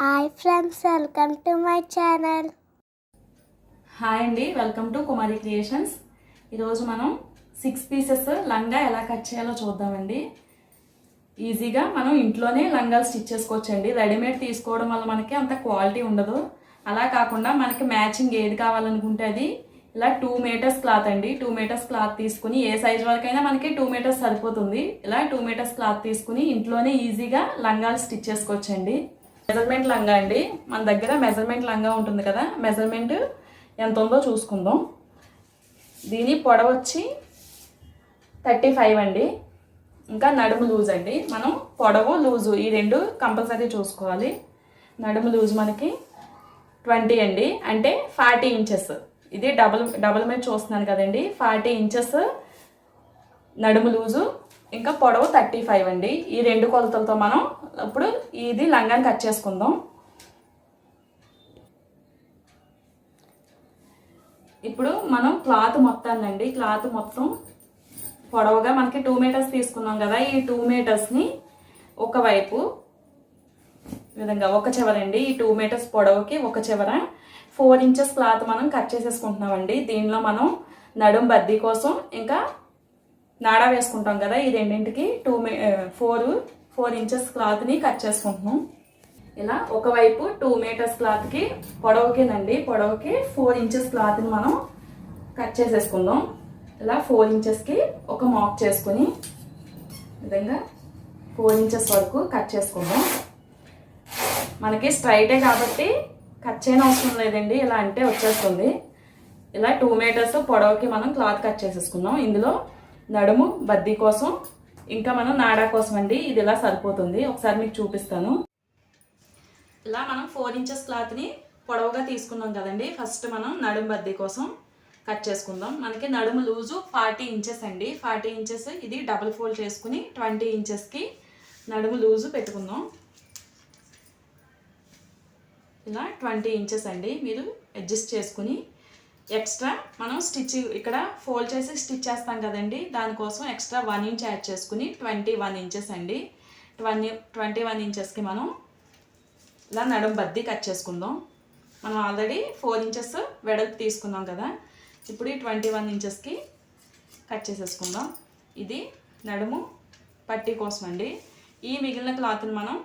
Hi friends welcome to my channel. Hi అండి welcome to Kumari creations. ఈరోజు మనం six pieces లంగా ఎలా కట్ చేయాలో చూద్దామండి. ఈజీగా మనం ఇంట్లోనే లంగాలు స్టిచ్ చేసుకోవచ్చండి. రెడీమేడ్ తీసుకోవడం వల్ల మనకి అంత క్వాలిటీ ఉండదు. అలా కాకుండా మనకి మ్యాచింగ్ ఏది కావాలనుకుంటే అది. ఇలా టూ మీటర్స్ క్లాత్ అండి. టూ మీటర్స్ క్లాత్ తీసుకుని ఏ సైజ్ వరకైనా మనకి టూ మీటర్స్ సరిపోతుంది. ఇలా టూ మీటర్స్ క్లాత్ తీసుకుని ఇంట్లోనే ఈజీగా లంగాలు స్టిచ్ చేసుకోవచ్చండి. మెజర్మెంట్ లంగా అండి. మన దగ్గర మెజర్మెంట్ లంగా ఉంటుంది కదా. మెజర్మెంట్ ఎంత ఉందో చూసుకుందాం. దీని పొడవు వచ్చి థర్టీ ఫైవ్ అండి. ఇంకా నడుము లూజ్ అండి. మనం పొడవు లూజు ఈ రెండు కంపల్సరీ చూసుకోవాలి. నడుము లూజ్ మనకి ట్వంటీ అండి. అంటే ఫార్టీ ఇంచెస్ ఇది డబుల్ డబుల్ మీద చూస్తున్నాను కదండి. ఫార్టీ ఇంచెస్ నడుము లూజు. ఇంకా పొడవు థర్టీ ఫైవ్ అండి. ఈ రెండు కొలతలతో మనం ఇప్పుడు ఇది లంగాన్ని కట్ చేసుకుందాం. ఇప్పుడు మనం క్లాత్ మొత్తాన్ని అండి క్లాత్ మొత్తం పొడవుగా మనకి టూ మీటర్స్ తీసుకున్నాం కదా. ఈ టూ మీటర్స్ని ఒకవైపు విధంగా ఒక చివరండి. ఈ టూ మీటర్స్ పొడవుకి ఒక చివర ఫోర్ ఇంచెస్ క్లాత్ మనం కట్ చేసేసుకుంటున్నామండి. దీనిలో మనం నడుం బద్దీ కోసం ఇంకా నాడా వేసుకుంటాం కదా. ఈ రెండింటికి టూ మీ ఫోర్ ఫోర్ ఇంచెస్ క్లాత్ని కట్ చేసుకుంటున్నాం. ఇలా ఒకవైపు టూ మీటర్స్ క్లాత్కి పొడవుకేనండి పొడవుకి ఫోర్ ఇంచెస్ క్లాత్ని మనం కట్ చేసేసుకుందాం. ఇలా ఫోర్ ఇంచెస్కి ఒక మాక్ చేసుకుని విధంగా ఫోర్ ఇంచెస్ వరకు కట్ చేసుకుందాం. మనకి స్ట్రైటే కాబట్టి కట్ చేయని అవసరం లేదండి ఇలా అంటే వచ్చేస్తుంది. ఇలా టూ మీటర్స్ పొడవుకి మనం క్లాత్ కట్ చేసేసుకుందాం. ఇందులో నడుము బద్దీ కోసం ఇంకా మనం నాడా కోసం అండి ఇది ఇలా సరిపోతుంది? ఒకసారి మీకు చూపిస్తాను. ఇలా మనం ఫోర్ ఇంచెస్ క్లాత్ని పొడవుగా తీసుకున్నాం కదండి. ఫస్ట్ మనం నడుము బద్దీ కోసం కట్ చేసుకుందాం. మనకి నడుము లూజు ఫార్టీ ఇంచెస్ అండి. ఫార్టీ ఇంచెస్ ఇది డబుల్ ఫోల్డ్ చేసుకుని ట్వంటీ ఇంచెస్కి నడుము లూజు పెట్టుకుందాం. ఇలా ట్వంటీ ఇంచెస్ అండి. మీరు అడ్జస్ట్ చేసుకుని ఎక్స్ట్రా మనం స్టిచ్ ఇక్కడ ఫోల్డ్ చేసి స్టిచ్ చేస్తాం కదండి. దానికోసం ఎక్స్ట్రా వన్ ఇంచ్ యాడ్ చేసుకుని ట్వంటీ వన్ ఇంచెస్ అండి. ట్వంటీ ట్వంటీ వన్ ఇంచెస్కి మనం ఇలా నడుం బద్దీ కట్ చేసుకుందాం. మనం ఆల్రెడీ ఫోర్ ఇంచెస్ వెడల్పు తీసుకున్నాం కదా. ఇప్పుడు ఈ ట్వంటీ వన్ ఇంచెస్కి కట్ చేసేసుకుందాం. ఇది నడుము పట్టీ కోసం అండి. ఈ మిగిలిన క్లాత్ని మనం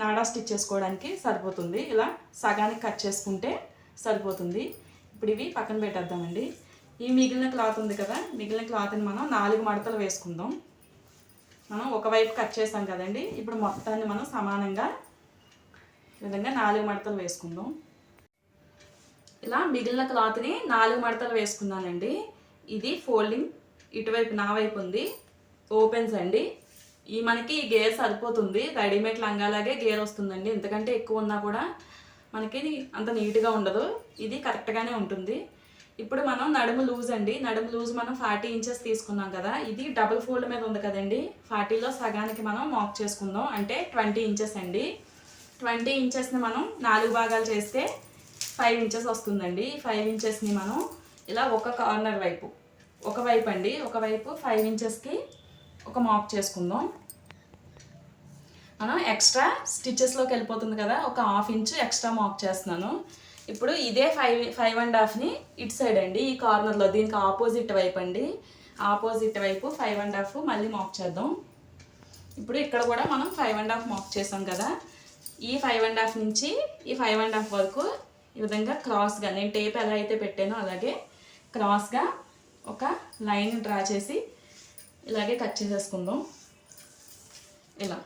నాడా స్టిచ్ చేసుకోవడానికి సరిపోతుంది. ఇలా సగానికి కట్ చేసుకుంటే సరిపోతుంది. ఇప్పుడు ఇవి పక్కన పెట్టేద్దామండి. ఈ మిగిలిన క్లాత్ ఉంది కదా మిగిలిన క్లాత్ని మనం నాలుగు మడతలు వేసుకుందాం. మనం ఒకవైపు కట్ చేసాం కదండి ఇప్పుడు మొత్తాన్ని మనం సమానంగా విధంగా నాలుగు మడతలు వేసుకుందాం. ఇలా మిగిలిన క్లాత్ని నాలుగు మడతలు వేసుకున్నానండి. ఇది ఫోల్డింగ్ ఇటువైపు నా వైపు ఉంది ఓపెన్స్ అండి. ఈ మనకి ఈ గేర్ సరిపోతుంది రెడీమేడ్ లంగాలాగే గేర్ వస్తుందండి ఎందుకంటే ఎక్కువ ఉన్నా కూడా మనకి అంత నీట్గా ఉండదు. ఇది కరెక్ట్గానే ఉంటుంది. ఇప్పుడు మనం నడుము లూజ్ అండి. నడుము లూజ్ మనం ఫార్టీ ఇంచెస్ తీసుకున్నాం కదా ఇది డబుల్ ఫోల్డ్ మీద ఉంది కదండి. ఫార్టీలో సగానికి మనం మాక్ చేసుకుందాం. అంటే ట్వంటీ ఇంచెస్ అండి. ట్వంటీ ఇంచెస్ని మనం నాలుగు భాగాలు చేస్తే ఫైవ్ ఇంచెస్ వస్తుందండి. ఫైవ్ ఇంచెస్ని మనం ఇలా ఒక కార్నర్ వైపు ఒక వైపు అండి. ఒకవైపు ఫైవ్ ఇంచెస్కి ఒక మాక్ చేసుకుందాం. మనం ఎక్స్ట్రా స్టిచెస్లోకి వెళ్ళిపోతుంది కదా ఒక హాఫ్ ఇంచ్ ఎక్స్ట్రా మాక్ చేస్తున్నాను. ఇప్పుడు ఇదే ఫైవ్ ఫైవ్ అండ్ హాఫ్ని ఇటు సైడ్ అండి ఈ కార్నర్లో దీనికి ఆపోజిట్ వైపు అండి. ఆపోజిట్ వైపు ఫైవ్ అండ్ హాఫ్ మళ్ళీ మాక్ చేద్దాం. ఇప్పుడు ఇక్కడ కూడా మనం ఫైవ్ అండ్ హాఫ్ మాక్ చేసాం కదా ఈ ఫైవ్ అండ్ హాఫ్ నుంచి ఈ ఫైవ్ అండ్ హాఫ్ వరకు ఈ విధంగా క్రాస్గా నేను టేప్ ఎలా అయితే పెట్టానో అలాగే క్రాస్గా ఒక లైన్ డ్రా చేసి ఇలాగే కట్ చేసేసుకుందాం. ఇలా.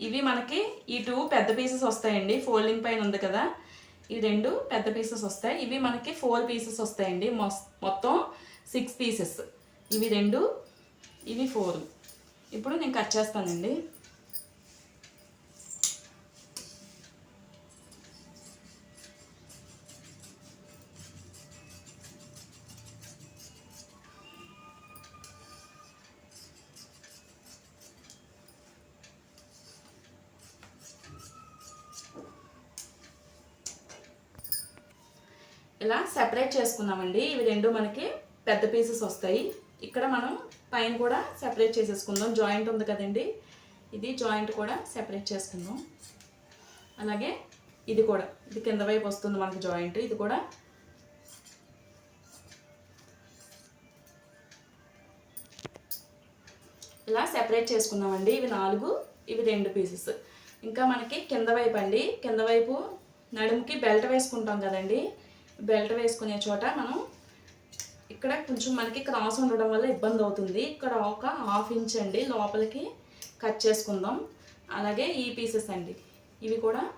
ఇవి మనకి ఈ టూ పెద్ద పీసెస్ వస్తాయండి. ఫోల్డింగ్ పైన ఉంది కదా. ఈ రెండు పెద్ద పీసెస్ వస్తాయి. ఇవి మనకి ఫోర్ పీసెస్ వస్తాయండి. మొస్- మొత్తం సిక్స్ పీసెస్ ఇవి రెండు ఇవి ఫోర్ ఇప్పుడు నేను కట్ చేస్తానండి. ఇలా సెపరేట్ చేసుకున్నామండి ఇవి రెండు మనకి పెద్ద పీసెస్ వస్తాయి. ఇక్కడ మనం పైన కూడా సెపరేట్ చేసేసుకుందాం. జాయింట్ ఉంది కదండి. ఇది జాయింట్ కూడా సెపరేట్ చేసుకుందాం. అలాగే ఇది కూడా. ఇది కింద వైపు వస్తుంది మనకి జాయింట్ ఇది కూడా ఇలా సెపరేట్ చేసుకున్నామండి ఇవి నాలుగు ఇవి రెండు పీసెస్ ఇంకా మనకి కింద వైపు అండి. కింద వైపు నడుముకి బెల్ట్ వేసుకుంటాం కదండి. బెల్ట్ వేసుకునే చోట మనం ఇక్కడ కొంచెం మనకి క్రాస్ ఉండడం వల్ల ఇబ్బంది అవుతుంది. ఇక్కడ ఒక హాఫ్ ఇంచ్ అండి. లోపలికి కట్ చేసుకుందాం. అలాగే ఈ పీసెస్ అండి. ఇవి కూడా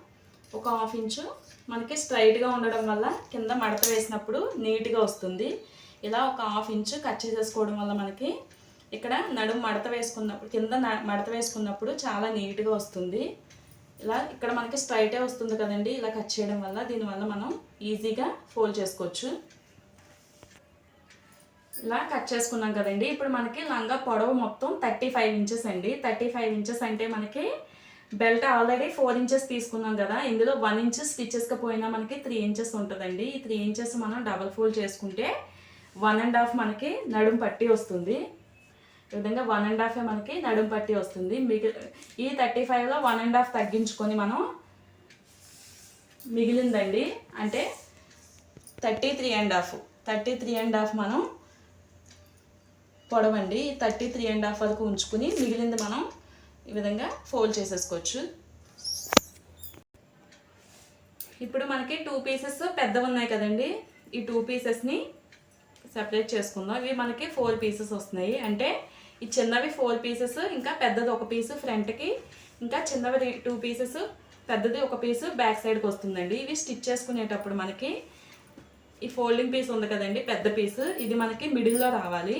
ఒక హాఫ్ ఇంచు మనకి స్ట్రైట్గా ఉండడం వల్ల కింద మడత వేసినప్పుడు నీట్గా వస్తుంది. ఇలా ఒక హాఫ్ ఇంచు కట్ చేసేసుకోవడం వల్ల మనకి ఇక్కడ నడుము మడత వేసుకున్నప్పుడు కింద న- మడత వేసుకున్నప్పుడు చాలా నీట్గా వస్తుంది. ఇలా ఇక్కడ మనకి స్ట్రైటే వస్తుంది కదండి. ఇలా కట్ చేయడం వల్ల దీనివల్ల మనం ఈజీగా ఫోల్డ్ చేసుకోవచ్చు. ఇలా కట్ చేసుకున్నాం కదండి. ఇప్పుడు మనకి లంగా పొడవు మొత్తం థర్టీ ఫైవ్ ఇంచెస్ అండి. థర్టీ ఫైవ్ ఇంచెస్ అంటే మనకి బెల్ట్ ఆల్రెడీ ఫోర్ ఇంచెస్ తీసుకున్నాం కదా. ఇందులో వన్ ఇంచెస్ స్టిచెస్కి పోయినా మనకి త్రీ ఇంచెస్ ఉంటుందండి. ఈ త్రీ ఇంచెస్ మనం డబల్ ఫోల్డ్ చేసుకుంటే వన్ అండ్ హాఫ్ మనకి నడుం పట్టి వస్తుంది. ఈ విధంగా వన్ అండ్ హాఫే మనకి నడుం పట్టి వస్తుంది. మిగి ఈ థర్టీ ఫైవ్లో వన్ అండ్ హాఫ్ తగ్గించుకొని మనం మిగిలిందండి. అంటే thirty three and half thirty three and half మనం పొడవండి. థర్టీ త్రీ అండ్ హాఫ్ వరకు ఉంచుకుని మిగిలింది మనం ఈ విధంగా ఫోల్డ్ చేసేసుకోవచ్చు. ఇప్పుడు మనకి టూ పీసెస్ పెద్దవి ఉన్నాయి కదండి. ఈ టూ పీసెస్ని సెపరేట్ చేసుకుందాం. ఇవి మనకి ఫోర్ పీసెస్ వస్తున్నాయి. అంటే ఈ చిన్నవి ఫోర్ పీసెస్ ఇంకా పెద్దది ఒక పీసు ఫ్రంట్కి ఇంకా చిన్నవి టూ పీసెస్ పెద్దది ఒక పీసు బ్యాక్ సైడ్కి వస్తుందండి. ఇవి స్టిచ్ చేసుకునేటప్పుడు మనకి ఈ ఫోల్డింగ్ పీస్ ఉంది కదండి పెద్ద పీసు ఇది మనకి మిడిల్లో రావాలి.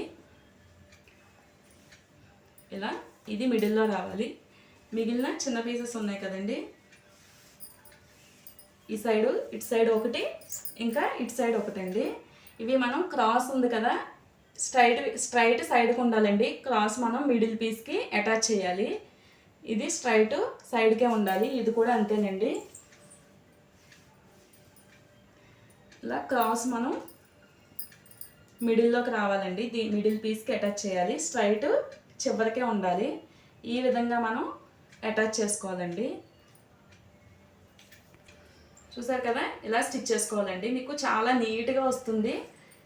ఇలా ఇది మిడిల్లో రావాలి. మిగిలిన చిన్న పీసెస్ ఉన్నాయి కదండి. ఈ సైడు ఇటు సైడ్ ఒకటి ఇంకా ఇటు సైడ్ ఒకటి అండి ఇవి మనం క్రాస్ ఉంది కదా స్ట్రైట్ స్ట్రైట్ సైడ్కి ఉండాలండి. క్రాస్ మనం మిడిల్ పీస్కి అటాచ్ చేయాలి. ఇది స్ట్రైట్ సైడ్కే ఉండాలి. ఇది కూడా అంతేనండి. ఇలా క్రాస్ మనం మిడిల్లోకి రావాలండి. దీ మిడిల్ పీస్కి అటాచ్ చేయాలి. స్ట్రైట్ చివరికే ఉండాలి. ఈ విధంగా మనం అటాచ్ చేసుకోవాలండి. చూసారు కదా? ఇలా స్టిచ్ చేసుకోవాలండి. మీకు చాలా నీట్గా వస్తుంది.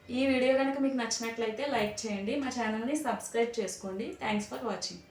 ఈ వీడియో కనుక మీకు నచ్చినట్లయితే లైక్ చేయండి మా ఛానల్ని సబ్స్క్రైబ్ చేసుకోండి. Thanks for watching